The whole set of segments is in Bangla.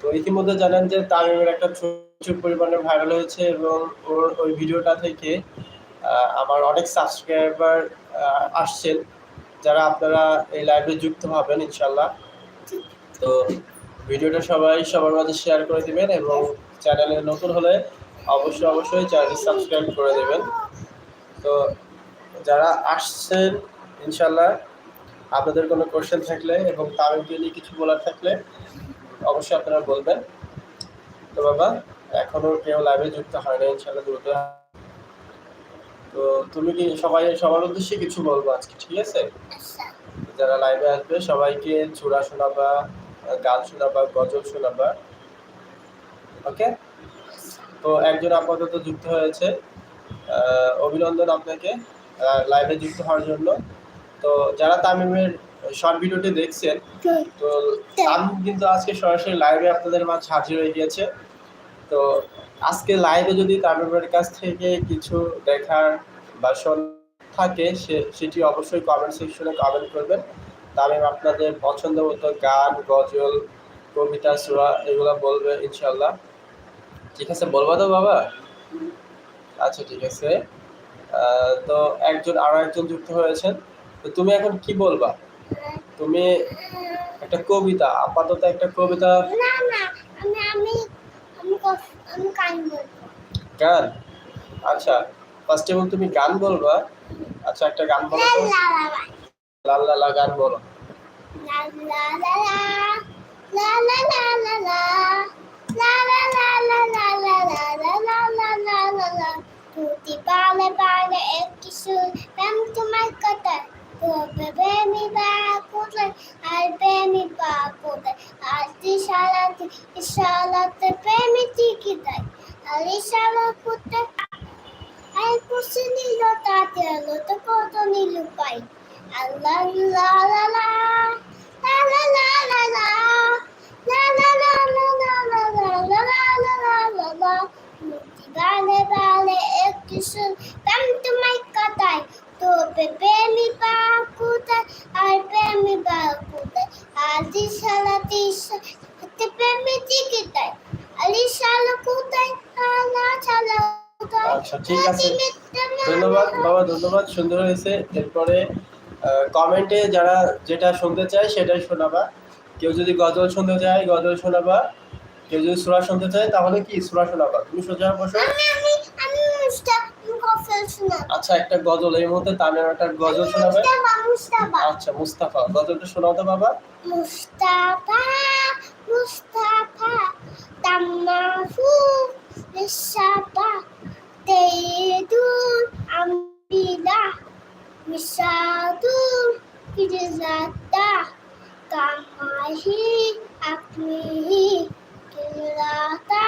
তো ইতিমধ্যে জানেন যে তামিমের একটা প্রচুর পরিমাণে ভাইরাল হয়েছে এবং ওর ওই ভিডিওটা থেকে আমার অনেক সাবস্ক্রাইবার আসছেন, যারা আপনারা এই লাইভে যুক্ত হবেন ইনশাল্লাহ তো ভিডিওটা সবাই সবার মাঝে শেয়ার করে দিবেন এবং চ্যানেলে নতুন হলে অবশ্যই অবশ্যই চ্যানেল সাবস্ক্রাইব করে দেবেন। তো যারা আসছেন ইনশাল্লাহ আপনাদের কোনো কোশ্চেন থাকলে এবং তামিমকে নিয়ে কিছু বলার থাকলে অবশ্যই আপনারা বলবেন। তো বাবা, এখনও কেউ লাইভে যুক্ত হয় না ইনশাল্লাহ দ্রুত। তো তুমি কি সবাই, সবার উদ্দেশ্যে কিছু বলব আজকে, ঠিক আছে? যারা লাইভে আসবে, সবাইকে চূড়া শোনাবা, গান শোনাবা, গজল শোনাবা ওকে তো একজন আপাতত যুক্ত হয়েছে। অভিনন্দন আপনাকে লাইভে যুক্ত হওয়ার জন্য। তো যারা তামিমের শর্ট ভিডিওটি দেখছেন তো তামিম কিন্তু আজকে সরাসরি লাইভে আপনাদের মাঝে হাজির হয়ে গিয়েছে। তো আজকে লাইভে যদি তামিমের কাছ থেকে কিছু দেখার বা থাকে সে সেটি অবশ্যই কমেন্ট সেকশনে কমেন্ট করবেন। তামিম আপনাদের পছন্দ মতো গান গজল কবিতা সুরা এগুলো বলবে ইনশাল্লাহ ঠিক আছে বলবা তো বাবা? আচ্ছা ঠিক আছে। তো একজন আরও একজন যুক্ত হয়েছেন। তো তুমি এখন কি বলবা? তুমি একটা কবিতা আপাতত একটা কবিতা না না আমি আমি গান আচ্ছা ফার্স্ট অফ অল তুমি গান বলবা আচ্ছা একটা গান বলো লাল লালা গান বলো পালে পালে একটি সুর তোমার কথা e la la la la la la la la la la la la la la la la Muti vale vale একটু শুন সুন্দর হয়েছে। এরপরে কমেন্টে যারা যেটা শুনতে চায় সেটাই শোনাবা। কেউ যদি গজল শুনতে চায় গজল শোনাবা। কেউ যদি সুরা শুনতে চায় তাহলে কি সুরা শোনাবা? তুমি সোজা বসো। আমি আমি আমি আচ্ছা একটা গজল এই মুহূর্তে তামিম একটা গজল শোনাবে। আচ্ছা মুস্তাফা গজলটা শোনাও তো বাবা মুস্তাফা মুস্তাফা তামাফু তেদুল আম্বিলা মিসাদুল কিজাতা কামাহি আপনি কিলাতা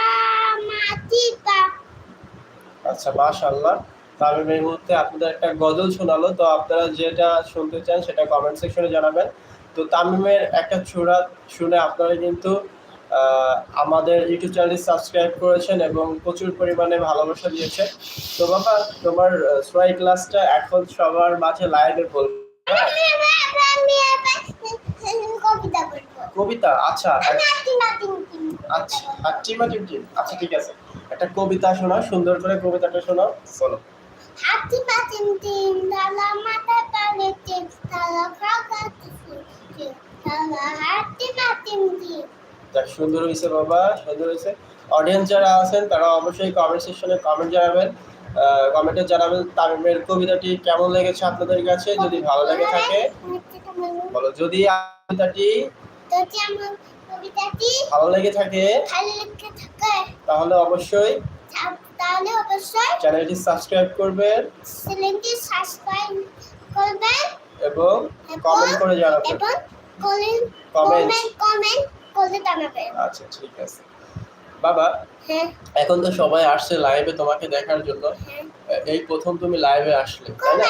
মাতিবা আচ্ছা মাশাআল্লাহ। তামিম এই মুহূর্তে আপনাদের একটা গজল শোনালো। তো আপনারা যেটা শুনতে চান সেটা কমেন্ট সেকশনে জানাবেন। তো তামিমের একটা ছুরা শুনে আপনারা কিন্তু আমাদের ইউটিউব চ্যানেলটি সাবস্ক্রাইব করেছেন এবং প্রচুর পরিমাণে ভালোবাসা দিয়েছে তো বাবা, তোমার সোয়াই ক্লাসটা এখন সবার মাঝে লাইনে বলব কবিতা আচ্ছা। আচ্ছা টিমা টিম টিম। আচ্ছা ঠিক আছে। একটা কবিতা শোনা সুন্দর করে কবিতাটা শোনা বলো। হাতি পা তিন তিন ডালা মাথা কানে তিন ডালা খাওয়া তিন হাতি পা তিন তিন যাক সুন্দর হয়েছে বাবা সুন্দর হয়েছে। অডিয়েন্স যারা আছেন তারা অবশ্যই কমেন্ট সেকশনে কমেন্ট জানাবেন। কমেন্টে জানাবেন তামিমের কবিতাটি কেমন লেগেছে আপনাদের কাছে যদি ভালো লেগে থাকে। বলো যদি কবিতাটি ভালো লেগে থাকে ভালো লেগে থাকে তাহলে অবশ্যই তাহলে অবশ্যই চ্যানেলটি সাবস্ক্রাইব করবেন চ্যানেলটি সাবস্ক্রাইব করবেন এবং কমেন্ট করে জানাবেন। এবং কমেন্ট কমেন্ট কমেন্ট আচ্ছা ঠিক আছে। বাবা হ্যাঁ। এখন তো সবাই আসছে লাইভে তোমাকে দেখার জন্য। হ্যাঁ। এই প্রথম তুমি লাইভে আসলে তাই না?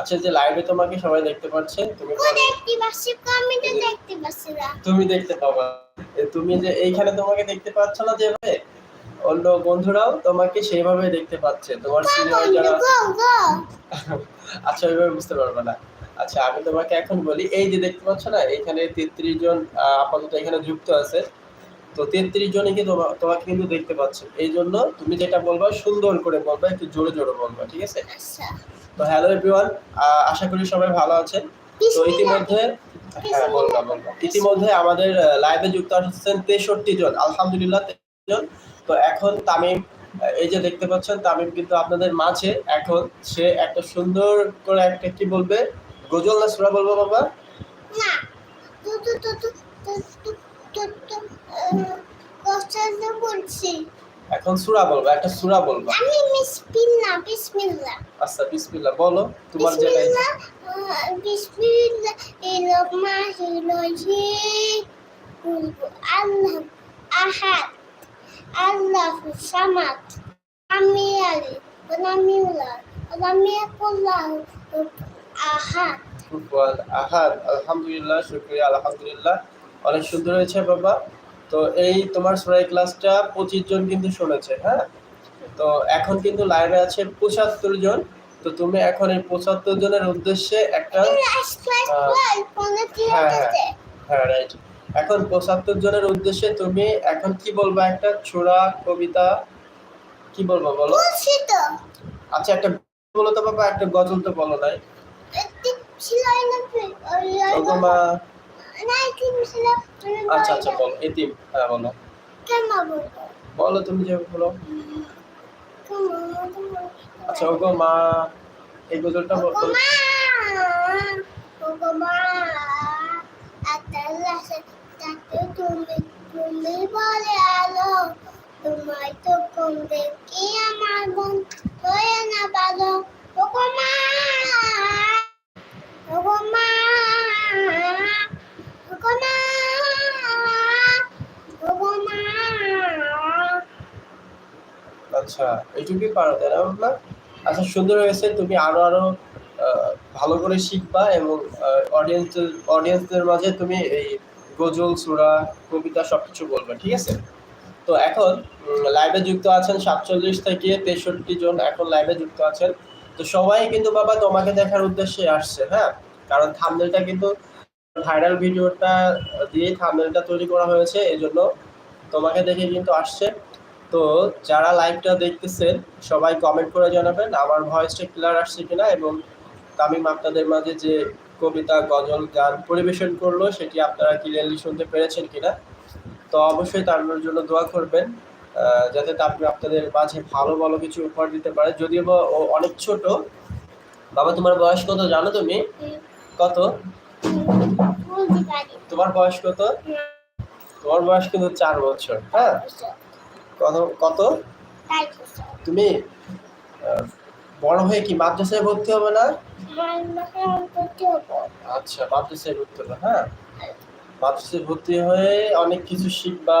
আচ্ছা যে লাইভে তোমাকে সবাই দেখতে পাচ্ছে তুমি দেখতে পাচ্ছি কমেন্টে দেখতে পাচ্ছি না। তুমি দেখতে পাবা। তুমি যে এইখানে তোমাকে দেখতে পাচ্ছ না যেভাবে অন্য বন্ধুরাও তোমাকে সেইভাবে দেখতে পাচ্ছে। তোমার সিনিয়র যারা আচ্ছা ওইভাবে বুঝতে পারবে না। আচ্ছা আমি তোমাকে এখন বলি এই যে দেখতে পাচ্ছ না এখানে তেত্রিশ জন আপাতত এখানে যুক্ত আছে। তো তেত্রিশ জনে কি তোমাকে কিন্তু দেখতে পাচ্ছে। এই জন্য তুমি যেটা বলবা সুন্দর করে বলবা একটু জোরে জোরে বলবা ঠিক আছে? আচ্ছা। তো হ্যালো এভরিওয়ান আশা করি সবাই ভালো আছেন। তো ইতিমধ্যে হ্যাঁ বললাম বললাম ইতিমধ্যে আমাদের লাইভে যুক্ত আসছেন তেষট্টি জন আলহামদুলিল্লাহ জন। তো এখন তামিম এই যে দেখতে পাচ্ছেন তামিম কিন্তু আপনাদের মাঝে। এখন সে একটা সুন্দর করে একটা কি বলবে গজল না সুরা বলব বাবা? না। বলছি। এখন সুরা বলব একটা সুরা বলব। আমি বিসমিল্লাহ বিসমিল্লাহ। আচ্ছা বিসমিল্লাহ বলো তোমার যেটা বিসমিল্লাহ রহমানির রহিম আল্লাহ আহাদ আল্লাহু সামাদ আমি আলী ওয়া আমি উল্লাহ ওয়া আমি আহাদ। আহাদ। আলহামদুলিল্লাহ শুক্রিয়া আলহামদুলিল্লাহ। অনেক সুন্দর হয়েছে বাবা। তো এই তোমার সুরাই ক্লাসটা পঁচিশ জন কিন্তু শুনেছে হ্যাঁ? তো এখন কিন্তু লাইভে আছে পঁচাত্তর জন। তো তুমি এখন এই পঁচাত্তর জনের উদ্দেশ্যে একটা কোন ঠিক হ্যাঁ, হ্যাঁ রাইট এখন পঁচাত্তর জনের উদ্দেশ্যে তুমি এখন কি বলবা? একটা ছোড়া কবিতা কি বলব বলো? আচ্ছা একটা বলো তো বাবা একটা গজল তো বলো নাই। একটি না তুমি আচ্ছা আচ্ছা বলো এতিম হ্যাঁ বলো। বলো, তুমি যে বলো। আচ্ছা ওগো মা, এই গজলটা বল- বলো। তুমি তুমি বলে আলো তোমায় তো কম দেখি আমার বোন হয়ে না ভালো ওগো মা ওগো মা ওগো মা ওগো মা এইটুকুই পারো। তাই না আচ্ছা সুন্দর হয়েছে। তুমি আরও আরও ভালো করে শিখবা এবং অডিয়েন্স অডিয়েন্সদের মাঝে তুমি এই গজল, সুরা, কবিতা সবকিছু বলবে, ঠিক আছে? তো এখন লাইভে যুক্ত আছেন সাতচল্লিশ থেকে তেষট্টি জন এখন লাইভে যুক্ত আছেন। তো সবাই কিন্তু বাবা তোমাকে দেখার উদ্দেশ্যে আসছে হ্যাঁ? কারণ থামনেলটা কিন্তু ভাইরাল ভিডিওটা দিয়ে থামনেলটা তৈরি করা হয়েছে এই জন্য তোমাকে দেখে কিন্তু আসছে। তো যারা লাইভটা দেখতেছেন সবাই কমেন্ট করে জানাবেন আমার ভয়েসটা ক্লিয়ার আসছে কিনা এবং তামিম আপনাদের মাঝে যে কবিতা গজল গান পরিবেশন করল সেটি আপনারা ক্লিয়ারলি শুনতে পেরেছেন কিনা? তো অবশ্যই তার জন্য দোয়া করবেন যাতে তামিম আপনাদের মাঝে ভালো ভালো কিছু উপহার দিতে পারে। যদিও বা ও অনেক ছোট। বাবা তোমার বয়স কত জানো তুমি? কত? তোমার বয়স কত? তোমার বয়স কিন্তু চার বছর হ্যাঁ? কত কত? তুমি বড় হয়ে কি মাদ্রাসায় ভর্তি হবে না। আচ্ছা মাদ্রাসায় ভর্তি হবে হ্যাঁ? মাদ্রাসায় ভর্তি হয়ে অনেক কিছু শিখবা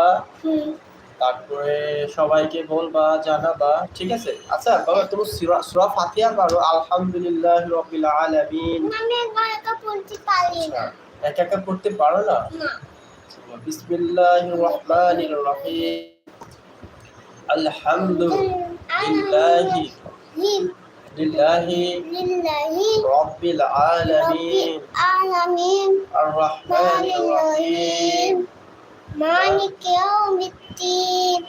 তারপরে সবাইকে বলবা জানাবা ঠিক আছে? আচ্ছা বাবা তুমি সুরা সুরা ফাতিহা পারো আলহামদুলিল্লাহ রাব্বিল আলামিন। আমি একবার একা পড়তে পারি আচ্ছা না একা একা পড়তে পারো না? না। বিসমিল্লাহির রহমানির রহিম। الحمد لله لله رب العالمين الرحمن الرحيم. مالك يوم الدين.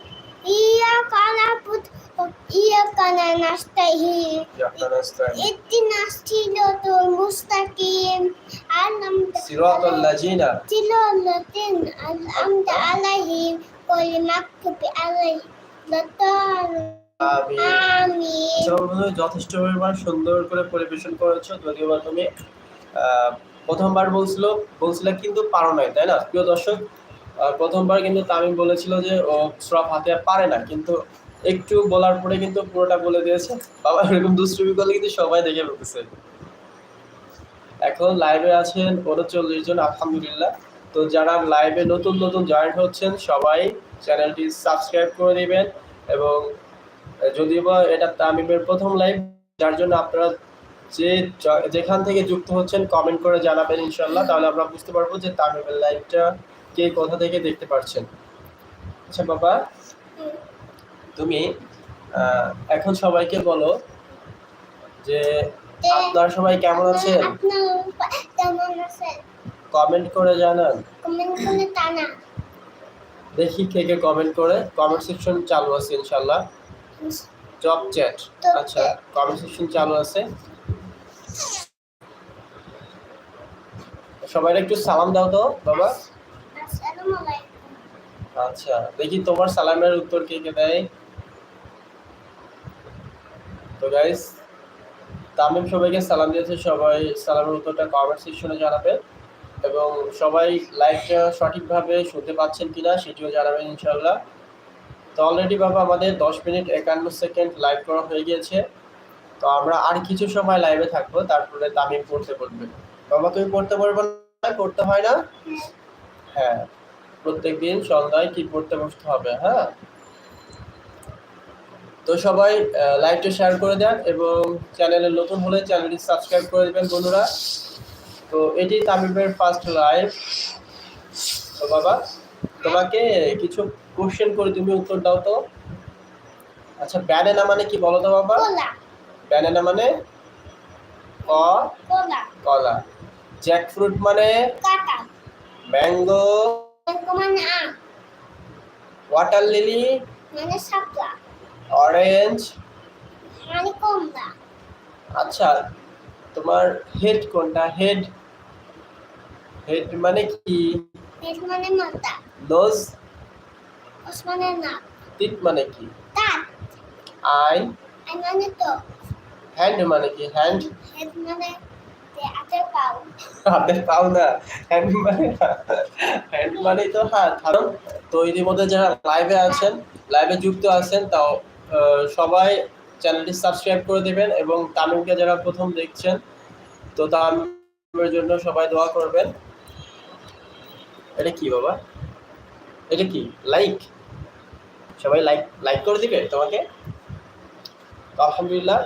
إياك نعبد وإياك نستعين. اهدنا الصراط المستقيم. صراط الذين صراط الذين أنعمت عليهم غير المغضوب عليهم. যথেষ্ট পরিমাণ সুন্দর করে পরিবেশন করেছ তুমি প্রথমবার বলছিল বলছিল কিন্তু পারো নাই, তাই না? প্রিয় দর্শক প্রথমবার কিন্তু তামিম বলেছিল যে ও হাতে পারে না, কিন্তু একটু বলার পরে কিন্তু পুরোটা বলে দিয়েছে। বাবা, এরকম দুষ্টুমি করলে কিন্তু সবাই দেখে বলতেছে এখন লাইভে আছেন উনচল্লিশ জন, আলহামদুলিল্লাহ। তো যারা লাইভে নতুন নতুন জয়েন্ট হচ্ছেন, সবাই চ্যানেলটি সাবস্ক্রাইব করে দিবেন এবং যদিও বা এটা তামিমের প্রথম লাইভ যার জন্য আপনারা যে যেখান থেকে যুক্ত হচ্ছেন কমেন্ট করে জানাবেন ইনশাল্লাহ তাহলে আমরা বুঝতে পারব যে তামিমের লাইভটা কে কোথা থেকে দেখতে পাচ্ছেন আচ্ছা বাবা তুমি এখন সবাইকে বলো যে আপনারা সবাই কেমন আছেন? কমেন্ট করে জানান। কমেন্ট করে টানা। দেখি কে কে কমেন্ট করে। কমেন্ট সেকশন চালু আছে ইনশাল্লাহ জব চ্যাট আচ্ছা কমেন্ট সেকশন চালু আছে। সবাই একটু সালাম দাও তো বাবা। আসসালামু আলাইকুম আচ্ছা দেখি তোমার সালামের উত্তর কে কে দেয়। তো গাইস তামিম সবাইকে সালাম দিয়েছে সবাই সালামের উত্তরটা কমেন্ট সেকশনে জানাবে। এবং সবাই লাইভটা সঠিকভাবে শুনতে পাচ্ছেন কিনা সেটিও জানাবেন ইনশাল্লাহ তো অলরেডি বাবা, আমাদের দশ মিনিট একান্ন সেকেন্ড লাইভ করা হয়ে গিয়েছে। তো আমরা আর কিছু সময় লাইভে থাকব, তারপরে তামিম পড়তে বলবে। বাবা, তুমি পড়তে পারবে না? পড়তে হয় না? হ্যাঁ প্রত্যেকদিন সন্ধ্যায় কি পড়তে বসতে হবে হ্যাঁ? তো সবাই লাইভটা শেয়ার করে দেন এবং চ্যানেলে নতুন হলে চ্যানেলটি সাবস্ক্রাইব করে দেবেন বন্ধুরা। তো এটি তামিমের ফার্স্ট লাইভ তো বাবা তোমাকে কিছু কোশ্চেন করে তুমি উত্তর দাও তো। আচ্ছা ব্যানানা মানে কি বলো তো বাবা? ব্যানানা মানে কোলা। কলা। জ্যাকফ্রুট মানে? ম্যাঙ্গো ওয়াটার লিলি অরেঞ্জ মানে আচ্ছা তোমার হেড কোনটা? হেড হেড মানে কি? পেট মানে মাথা। নোজ ওস মানে নাক। টিট মানে কি? দাঁত আই আই মানে তো হ্যান্ড মানে কি? হ্যান্ড হেড মানে হাতের পাও। না। হ্যান্ড মানে হ্যান্ড মানে তো হাত। কারণ তো ইতিমধ্যে যারা লাইভে আছেন লাইভে যুক্ত আছেন তাও সবাই চ্যানেলটি সাবস্ক্রাইব করে দেবেন এবং তামিমকে যারা প্রথম দেখছেন তো তামিমের জন্য সবাই দোয়া করবেন। এটা কি বাবা? এটা কি? লাইক সবাই লাইক লাইক করে দিবে তোমাকে? তো আলহামদুলিল্লাহ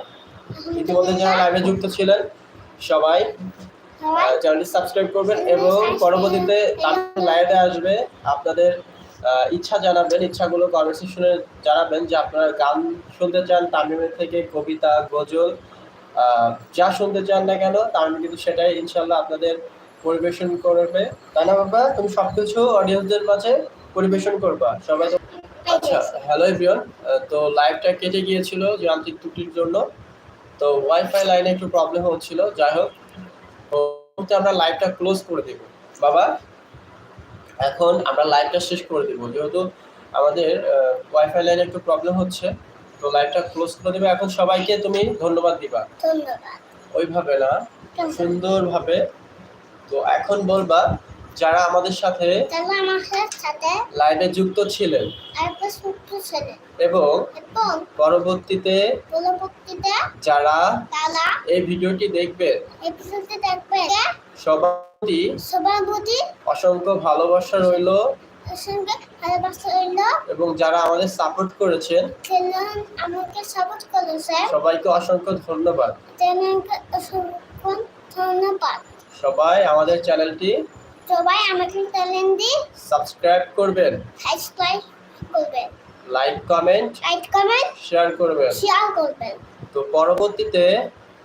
ইতিমধ্যে যারা লাইভে যুক্ত ছিলেন সবাই চ্যানেলটি সাবস্ক্রাইব করবেন এবং পরবর্তীতে তামিম লাইভে আসবে। আপনাদের ইচ্ছা জানাবেন, ইচ্ছাগুলো কমেন্ট সেকশনে জানাবেন যে আপনারা গান শুনতে চান, তামিমের থেকে কবিতা, গজল যা শুনতে চান না কেন তামিম কিন্তু সেটাই ইনশাল্লাহ আপনাদের পরিবেশন করবে। তাই না বাবা? তুমি সবকিছু অডিয়েন্সদের মাঝে পরিবেশন করবা। সবাই আচ্ছা হ্যালো এভরিওয়ান তো লাইভটা কেটে গিয়েছিল যান্ত্রিক ত্রুটির জন্য। তো ওয়াইফাই লাইনে একটু প্রবলেম হচ্ছিল। যাই হোক আমরা লাইভটা ক্লোজ করে দেব। বাবা? এখন আমরা লাইভটা শেষ করে দেব। যেহেতু আমাদের ওয়াইফাই লাইনে একটু প্রবলেম হচ্ছে তো লাইভটা ক্লোজ করে দেবে। এখন সবাইকে তুমি ধন্যবাদ দিবা। ধন্যবাদ। ওইভাবে না সুন্দরভাবে। তো এখন বলবা যারা আমাদের সাথে লাইভে যুক্ত ছিলেন। এবং পরবর্তীতে পরবর্তীতে যারা এই ভিডিওটি দেখবে সবার প্রতি অসংখ্য ভালোবাসা রইল। ভালোবাসা রইল। এবং যারা আমাদের সাপোর্ট করেছেন আমাকে সাপোর্ট করেছে সবাইকে অসংখ্য ধন্যবাদ। অসংখ্য ধন্যবাদ। সবাই আমাদের চ্যানেলটি সবাই আমাকে চ্যানেল দিয়ে সাবস্ক্রাইব করবেন। সাবস্ক্রাইব করবেন। Like comment like comment share করবেন। শেয়ার করবেন। তো পরবর্তীতে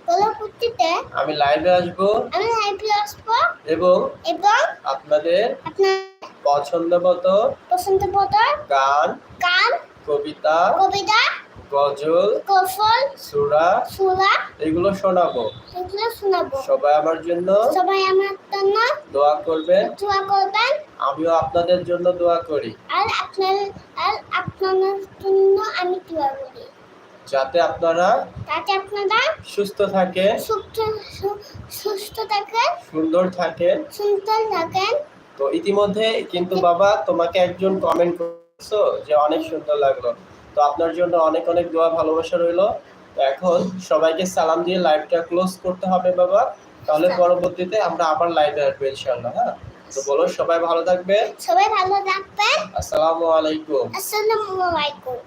পরবর্তীতে আমি লাইভে আসব আমি লাইভে আসব এবং এবং আপনাদের আপনার পছন্দ মতো পছন্দ মতো গান গান কবিতা কবিতা গজল কৌশল সুরা সুরা এগুলো শোনাবো। এগুলো শোনাবো। সবাই আমার জন্য সবাই আমার জন্য দোয়া করবেন। দোয়া করবেন। আমিও আপনাদের জন্য দোয়া করি। আর আপনার আর আপনাদের জন্য আমি দোয়া করি। যাতে আপনারা তাতে আপনারা সুস্থ থাকেন সুস্থ সুস্থ থাকেন সুন্দর থাকেন সুন্দর থাকেন তো ইতিমধ্যে কিন্তু বাবা তোমাকে একজন কমেন্ট করছ যে অনেক সুন্দর লাগল। তো আপনার জন্য অনেক অনেক দোয়া ভালোবাসা রইল। তো এখন সবাইকে সালাম দিয়ে লাইভটা ক্লোজ করতে হবে বাবা। তাহলে পরবর্তীতে আমরা আবার লাইভে আসব ইনশাল্লাহ হ্যাঁ? তো বলো সবাই ভালো থাকবে সবাই ভালো থাকবেন। আসসালামু আলাইকুম। আসসালামু আলাইকুম।